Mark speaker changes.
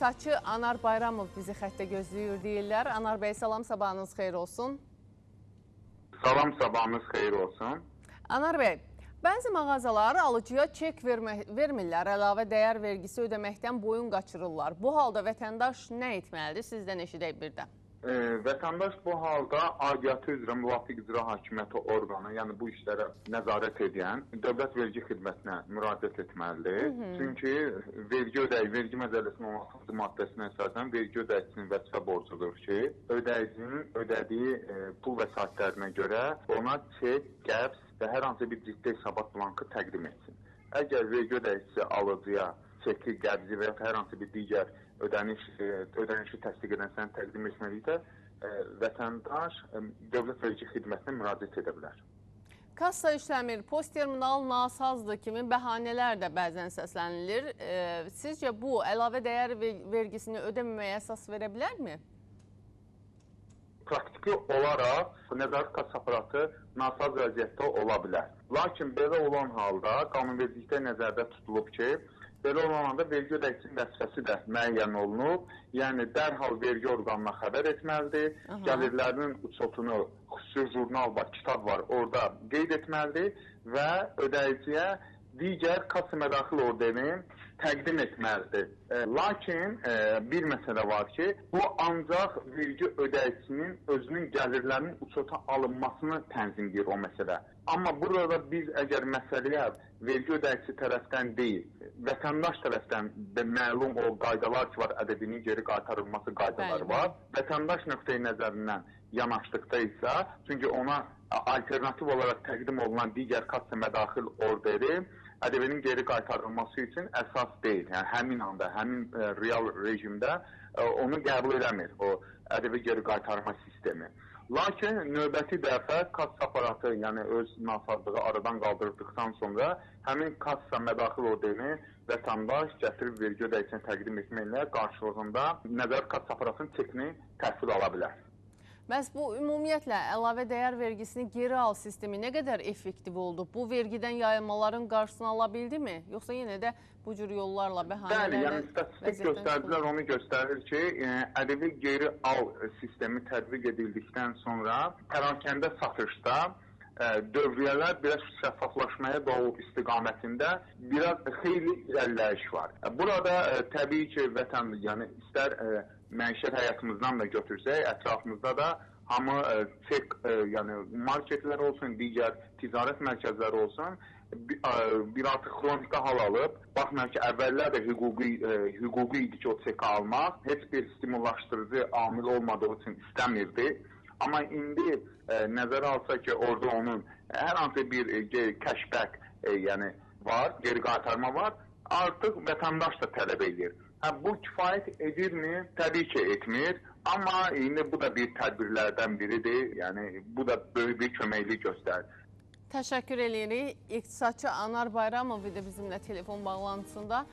Speaker 1: İqtisadçı Anar Bayramov bizi xəttə gözləyir deyirlər. Anar bəy, salam, sabahınız xeyir olsun.
Speaker 2: Salam sabahınız xeyir olsun.
Speaker 1: Anar bəy, bəzi mağazalar alıcıya çek vermə, vermirlər, əlavə dəyər vergisi ödəməkdən boyun qaçırırlar. Bu halda vətəndaş nə etməlidir? Sizdən eşidək birdən.
Speaker 2: E, vətəndaş bu halda aidiyyatı üzrə müvafiq icra hakimiyyəti orqanı, yəni bu işlərə nəzarət edən Dövlət Vergi Xidmətinə müraciət etməlidir. Hı -hı. Çünki vergi ödəyi, vergi məcəlləsinin 16-cı maddəsinə əsasən vergi ödəyicisinin vəzifə borcudur ki, ödəyicinin ödədiyi e, pul vəsaitlərinə görə ona çek, qəbz və hər hansı bir ciddi hesabat blankı təqdim etsin. Əgər vergi ödəyicisi alıcıya çeki, qəbzi və ya hər hansı bir digər ödəniş e, ödənişi təsdiq edən sənəd təqdim etmədikdə e, vətəndaş e, Dövlət Vergi Xidmətinə müraciət edə bilər.
Speaker 1: Kassa işləmir, post terminal nasazdır kimi bəhanələr də bəzən səslənilir. Sizcə bu əlavə dəyər ver- vergisini ödəməməyə əsas verə bilərmi?
Speaker 2: praktiki olaraq nəzarət kassa aparatı nasaz vəziyyətdə ola bilər. Lakin belə olan halda qanunvericilikdə nəzərdə tutulub ki, belə olan halda vergi ödəyicisinin vəzifəsi də müəyyən olunub. Yəni dərhal vergi orqanına xəbər etməlidir.
Speaker 1: Aha.
Speaker 2: Gəlirlərinin uçotunu xüsusi jurnal var, kitab var, orada qeyd etməlidir və ödəyiciyə digər kassa mədaxil orderini təqdim etməlidir. E, lakin e, bir məsələ var ki, bu ancaq vergi ödəyicisinin özünün gəlirlərinin uçota alınmasını tənzimləyir o məsələ. Amma burada biz əgər məsələyə vergi ödəyicisi tərəfdən deyil, vətəndaş tərəfdən də məlum o qaydalar ki var, ədəbinin geri qaytarılması qaydaları
Speaker 1: Bəli, bəli.
Speaker 2: var. Vətəndaş nöqteyi nəzərindən yanaşdıqda isə, çünki ona alternativ olaraq təqdim olunan digər kassa mədaxil orderi ƏDV-nin geri qaytarılması üçün əsas deyil. Yəni həmin anda, həmin e, real rejimdə e, onu qəbul eləmir o ƏDV geri qaytarma sistemi. Lakin növbəti dəfə kassa aparatı, yəni öz nasazlığı aradan qaldırıldıqdan sonra həmin kassa mədaxil orderini vətəndaş gətirib vergi ödəyicinə təqdim etməklə qarşılığında nəzarət kassa aparatının çekini təhvil ala bilər.
Speaker 1: Bəs bu ümumiyyətlə əlavə dəyər vergisini geri al sistemi nə qədər effektiv oldu? Bu vergidən yayılmaların qarşısını ala bildimi? Yoxsa yenə də bu cür yollarla,
Speaker 2: Bəli,
Speaker 1: bəhanələrlə
Speaker 2: yəni statistik göstəricilər onu göstərir ki, e, ƏDV geri al sistemi tətbiq edildikdən sonra pərakəndə satışda e, dövriyyələr biraz şəffaflaşmaya doğru istiqamətində biraz xeyli irəliləyiş var. E, Burada təbii ki, vətən, yəni istər e, məişət həyatımızdan da götürsək, ətrafımızda da hamı e, çek, e, yəni marketlər olsun, digər ticarət mərkəzləri olsun, bir, e, bir artıq xronika hal alıb. Baxmayaraq ki, əvvəllər də hüquqi e, hüquqi idi ki, o çeki almaq, heç bir stimullaşdırıcı amil olmadığı üçün istəmirdi. Amma indi e, nəzərə alsa ki, orada onun hər hansı bir ge- cashback, e, yəni var, geri qaytarma var, artıq vətəndaş da tələb edir. Hə, bu kifayət edirmi? Təbii ki, etmir. Amma indi bu da bir tədbirlərdən biridir. Yəni bu da böyük bir köməklik göstərir.
Speaker 1: Təşəkkür eləyirik. İqtisadçı Anar Bayramov idi bizimlə telefon bağlantısında.